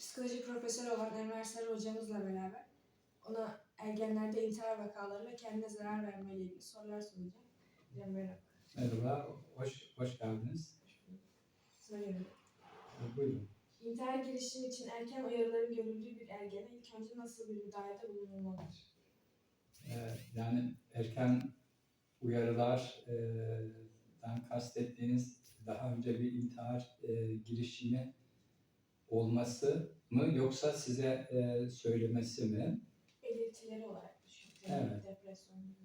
psikoloji profesörü olan Enver Sarı hocamızla beraber ona ergenlerde intihar vakaları ve kendine zarar verme ile ilgili sorular soracağım. Merhaba. Merhaba, hoş, hoş geldiniz. Soruyorum. Buyurun. İntihar girişimi için erken uyarıların görüldüğü bir ergene ilk önce nasıl bir müdahalede bulunulmalıdır? Ee, Yani erken uyarılardan kastettiğiniz daha önce bir intihar e, girişimi olması mı yoksa size e, söylemesi mi? Belirtileri olarak düşünün. Evet. Depresyon gibi?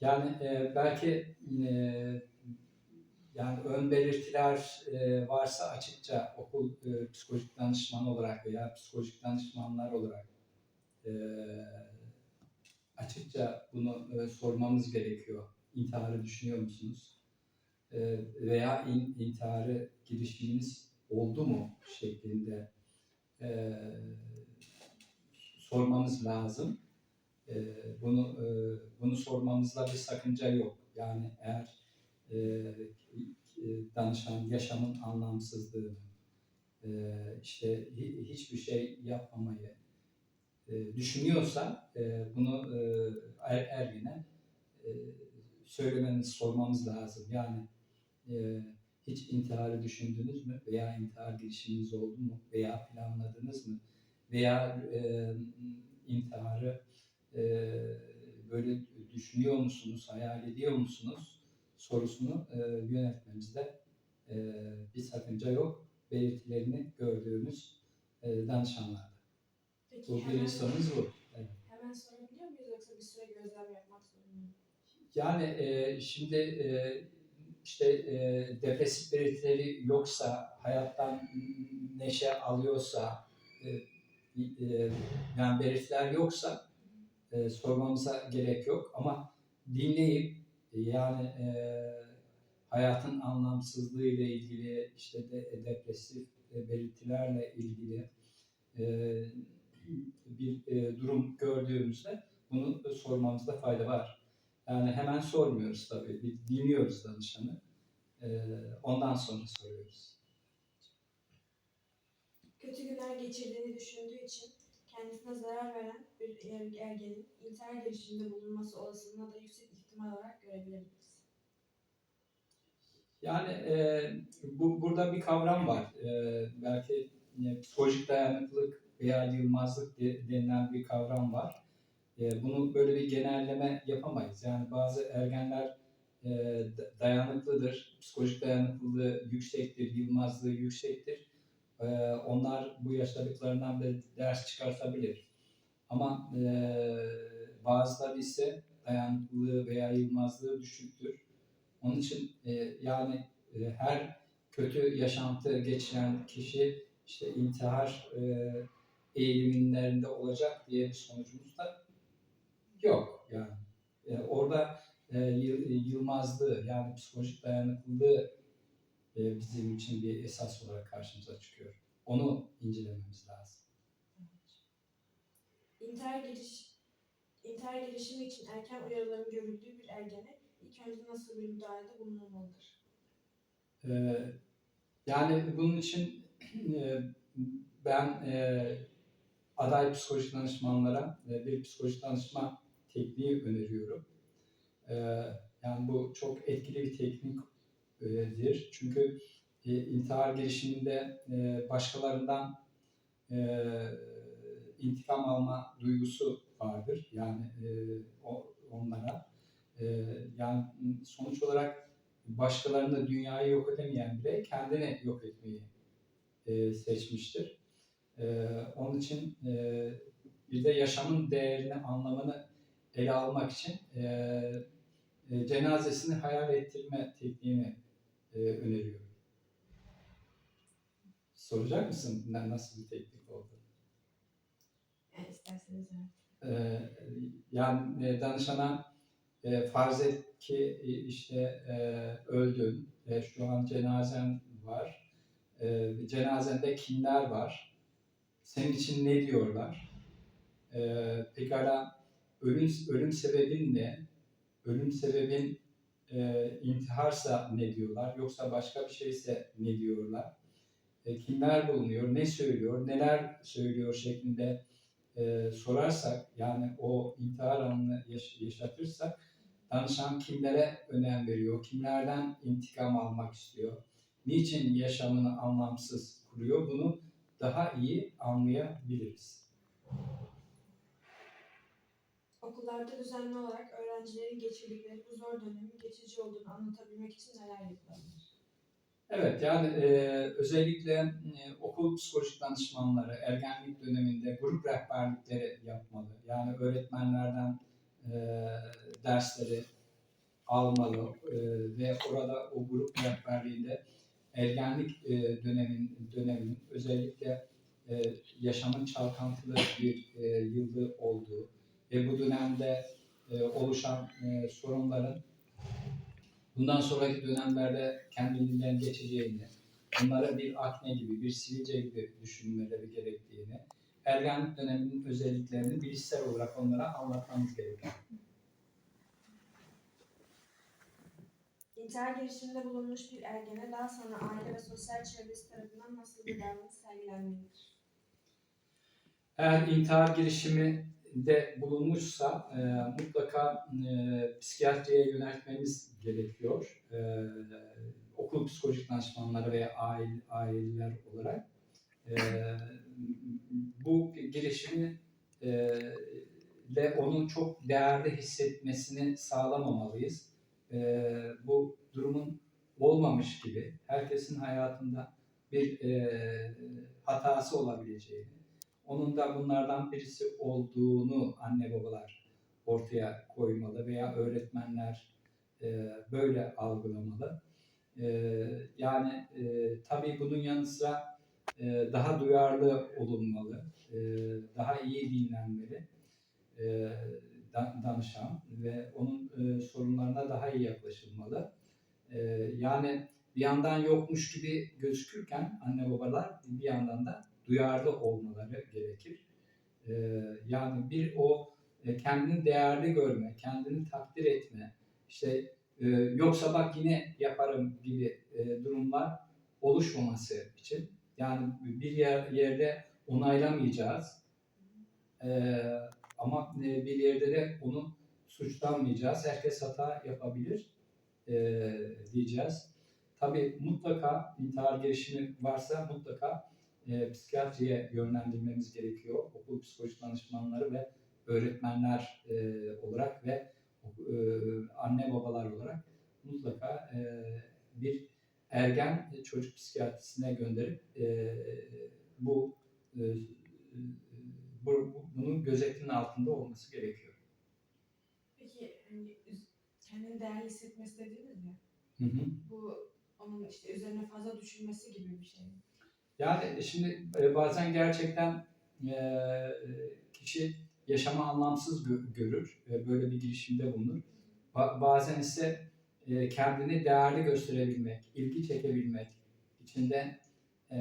Yani e, belki e, yani ön belirtiler e, varsa açıkça okul e, psikolojik danışmanı olarak veya psikolojik danışmanlar olarak e, açıkça bunu e, sormamız gerekiyor. İntiharı düşünüyor musunuz? E, veya in, intiharı girişiminiz oldu mu şeklinde e, sormamız lazım. E, bunu e, bunu sormamızda bir sakınca yok. Yani eğer e, e, danışan yaşamın anlamsızlığını, e, işte hi- hiçbir şey yapmamayı e, düşünüyorsa e, bunu e, er, ergene e, söylemeniz, sormamız lazım. Yani e, hiç intiharı düşündünüz mü? Veya intihar girişiminiz oldu mu? Veya planladınız mı? Veya e, intiharı e, böyle düşünüyor musunuz, hayal ediyor musunuz sorusunu e, yönetmemizde e, bir sakınca yok. Belirtilerini gördüğümüz e, danışanlarda. Peki Bu birinci sorumuz bu. Evet. hemen sorabiliyor muyuz yoksa bir süre gözlem yapmak zorunda mıyız? Yani e, şimdi e, işte e, depresif belirtileri yoksa, hayattan neşe alıyorsa, e, e, yani belirtiler yoksa e, sormamıza gerek yok. Ama dinleyip e, yani e, hayatın anlamsızlığı ile ilgili, işte de, depresif e, belirtilerle ilgili e, bir e, durum gördüğümüzde bunu sormamızda fayda var. Yani hemen sormuyoruz tabii. Bir dinliyoruz danışanı. Ee, ondan sonra soruyoruz. Kötü günler geçirdiğini düşündüğü için kendisine zarar veren bir er- ergenin intihar girişiminde bulunması olasılığına da yüksek ihtimal olarak görebiliriz. Yani e, bu burada bir kavram var. E, belki e, psikolojik dayanıklılık veya yılmazlık de- denilen bir kavram var. E, bunu böyle bir genelleme yapamayız. Yani bazı ergenler e, da- dayanıklıdır, psikolojik dayanıklılığı yüksektir, yılmazlığı yüksektir. E, onlar bu yaşadıklarından bir ders çıkartabilir. Ama e, bazıları ise dayanıklılığı veya yılmazlığı düşüktür. Onun için e, yani e, her kötü yaşantı geçiren kişi işte intihar e, eğilimlerinde olacak diye bir sonucumuz da yok yani. E, orada e, yı- yılmazlığı yani psikolojik dayanıklılığı e, bizim için bir esas olarak karşımıza çıkıyor. Onu incelememiz lazım. İntihar giriş intihar girişimi için erken uyarıların görüldüğü bir ergene ilk önce nasıl bir müdahalede bulunulmalıdır? Ee, yani bunun için e, ben e, aday psikolojik danışmanlara e, bir psikolojik danışma tekniği öneriyorum. Ee, yani bu çok etkili bir tekniktir. Çünkü e, intihar girişiminde e, başkalarından e, intikam alma duygusu vardır. Yani onlara. Yani sonuç olarak başkalarını dünyayı yok edemeyen birey kendini yok etmeyi seçmiştir. Onun için bir de yaşamın değerini, anlamını ele almak için e, e, cenazesini hayal ettirme tekniğini e, öneriyorum. Soracak mısın nasıl bir teknik oldu? Yani isterseniz. Ee, yani e, danışana e, farz et ki e, işte e, öldün ve şu an cenazen var. E, cenazende kimler var? Senin için ne diyorlar? E, pekala ölüm, ölüm sebebin ne? Ölüm sebebin e, intiharsa ne diyorlar? Yoksa başka bir şeyse ne diyorlar? e, kimler bulunuyor, ne söylüyor, neler söylüyor şeklinde e, sorarsak, yani o intihar anını yaş- yaşatırsak, danışan kimlere önem veriyor, kimlerden intikam almak istiyor, niçin yaşamını anlamsız kuruyor, bunu daha iyi anlayabiliriz. Okullarda düzenli olarak öğrencilerin geçirdikleri bu zor dönemin geçici olduğunu anlatabilmek için neler yapılabilir? Evet yani e, özellikle e, okul psikolojik danışmanları ergenlik döneminde grup rehberlikleri yapmalı. Yani öğretmenlerden e, dersleri almalı e, ve orada o grup rehberliğinde ergenlik e, dönemin döneminin özellikle e, yaşamın çalkantılı bir e, yıldı olduğu ve bu dönemde e, oluşan e, sorunların bundan sonraki dönemlerde kendiliğinden geçeceğini, bunlara bir akne gibi, bir sivilce gibi düşünmeleri gerektiğini, ergenlik döneminin özelliklerini bilişsel olarak onlara anlatmamız gerekiyor. İntihar girişiminde bulunmuş bir ergene daha sonra aile ve sosyal çevresi tarafından nasıl bir davranış sergilenmelidir? Eğer intihar girişiminde bulunmuşsa e, mutlaka e, psikiyatriye yöneltmemiz gerekiyor. E, okul psikolojik danışmanları veya aile, aileler olarak. E, bu girişimi e, de onun çok değerli hissetmesini sağlamamalıyız. E, bu durumun olmamış gibi herkesin hayatında bir e, hatası olabileceğini, onun da bunlardan birisi olduğunu anne babalar ortaya koymalı veya öğretmenler e, böyle algılamalı. E, yani e, tabii bunun yanı sıra e, daha duyarlı olunmalı, e, daha iyi dinlenmeli e, da- danışan ve onun e, sorunlarına daha iyi yaklaşılmalı. E, yani bir yandan yokmuş gibi gözükürken anne babalar bir yandan da duyarlı olmaları gerekir. Ee, yani bir o e, kendini değerli görme, kendini takdir etme, işte e, yoksa bak yine yaparım gibi e, durumlar oluşmaması için yani bir yer, yerde onaylamayacağız Ee, ama bir yerde de onu suçlanmayacağız. Herkes hata yapabilir diyeceğiz. Tabii mutlaka intihar girişimi varsa mutlaka e, psikiyatriye yönlendirmemiz gerekiyor. Okul psikolojik danışmanları ve öğretmenler e, olarak ve e, anne babalar olarak mutlaka e, bir ergen çocuk psikiyatrisine gönderip e, bu, e, bu bu- bunun gözetiminin altında olması gerekiyor. Peki hani kendini değerli hissetmesi dediniz ya, Hı hı. bu onun işte üzerine fazla düşünmesi gibi bir şey. mi? Yani şimdi e, bazen gerçekten e, kişi yaşamı anlamsız gö- görür, e, böyle bir girişimde bulunur. Ba- bazen ise e, kendini değerli gösterebilmek, ilgi çekebilmek içinde e,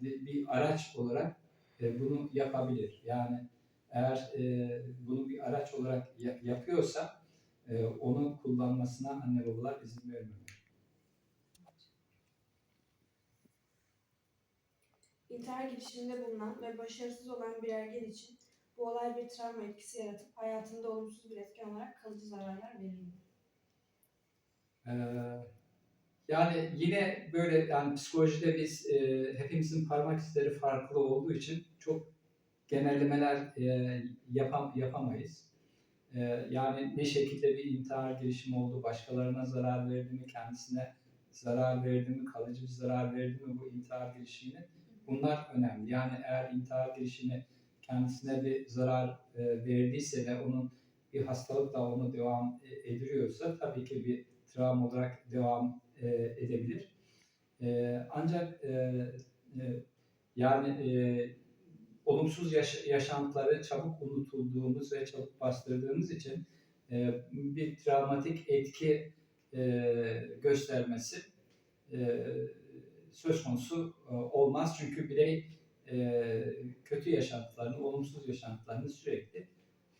bir araç olarak e, bunu yapabilir. Yani eğer e, bunu bir araç olarak ya- yapıyorsa e, onu kullanmasına anne babalar izin vermiyor. İntihar girişiminde bulunan ve başarısız olan bir ergen için bu olay bir travma etkisi yaratıp hayatında olumsuz bir etken olarak kalıcı zararlar verir mi? Ee, yani yine böyle yani psikolojide biz e, hepimizin parmak izleri farklı olduğu için çok genellemeler e, yapam, yapamayız. E, yani ne şekilde bir intihar girişimi oldu, başkalarına zarar verdi mi, kendisine zarar verdi mi, kalıcı bir zarar verdi mi bu intihar girişimine bunlar önemli. Yani eğer intihar girişimi kendisine bir zarar e, verdiyse ve onun bir hastalıkla onu devam e, ediliyorsa tabii ki bir travma olarak devam e, edebilir. E, ancak e, e, yani e, olumsuz yaş- yaşantıları çabuk unutulduğumuz ve çabuk bastırdığımız için e, bir travmatik etki e, göstermesi e, söz konusu e, olmaz. Çünkü birey e, kötü yaşantılarını, olumsuz yaşantılarını sürekli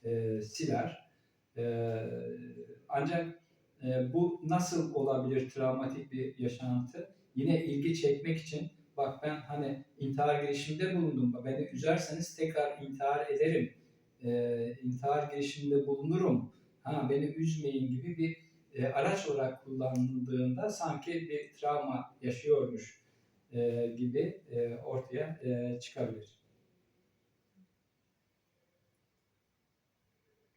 e, siler. Ancak bu nasıl olabilir travmatik bir yaşantı? Yine ilgi çekmek için bak ben hani intihar girişiminde bulundum. Beni üzerseniz tekrar intihar ederim. E, intihar girişiminde bulunurum. Ha beni üzmeyin gibi bir araç olarak kullanıldığında sanki bir travma yaşıyormuş e, gibi e, ortaya e, çıkabilir.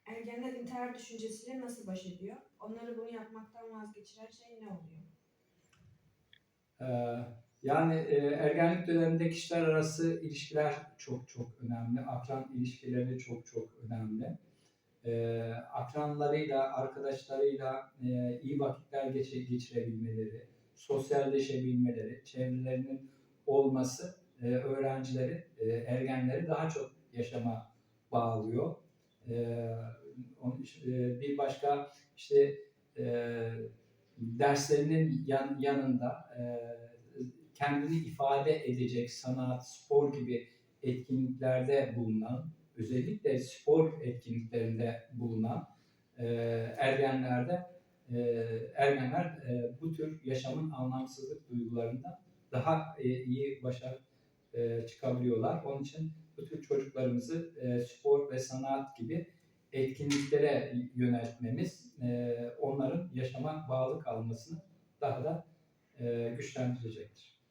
Ergenler intihar düşüncesiyle nasıl baş ediyor? Onları bunu yapmaktan vazgeçiren şey ne oluyor? Ee, Yani e, ergenlik döneminde kişiler arası ilişkiler çok çok önemli. Akran ilişkileri çok çok önemli. Ee, Akranlarıyla, arkadaşlarıyla e, iyi vakitler geçirebilmeleri, sosyalleşebilmeleri, çevrelerinin olması e, öğrencileri, e, ergenleri daha çok yaşama bağlıyor. Ee, onun e, Bir başka işte e, derslerinin yan, yanında e, kendini ifade edecek sanat, spor gibi etkinliklerde bulunan, özellikle spor etkinliklerinde bulunan e, ergenlerde e, ergenler e, bu tür yaşamın anlamsızlık duygularından daha e, iyi başa e, çıkabiliyorlar. Onun için bu tür çocuklarımızı e, spor ve sanat gibi etkinliklere yöneltmemiz e, onların yaşama bağlı kalmasını daha da e, güçlendirecektir.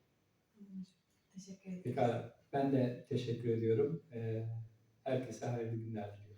Teşekkür ederim. Pekala. Ben de teşekkür ediyorum. E, herkese hayırlı günler diliyorum.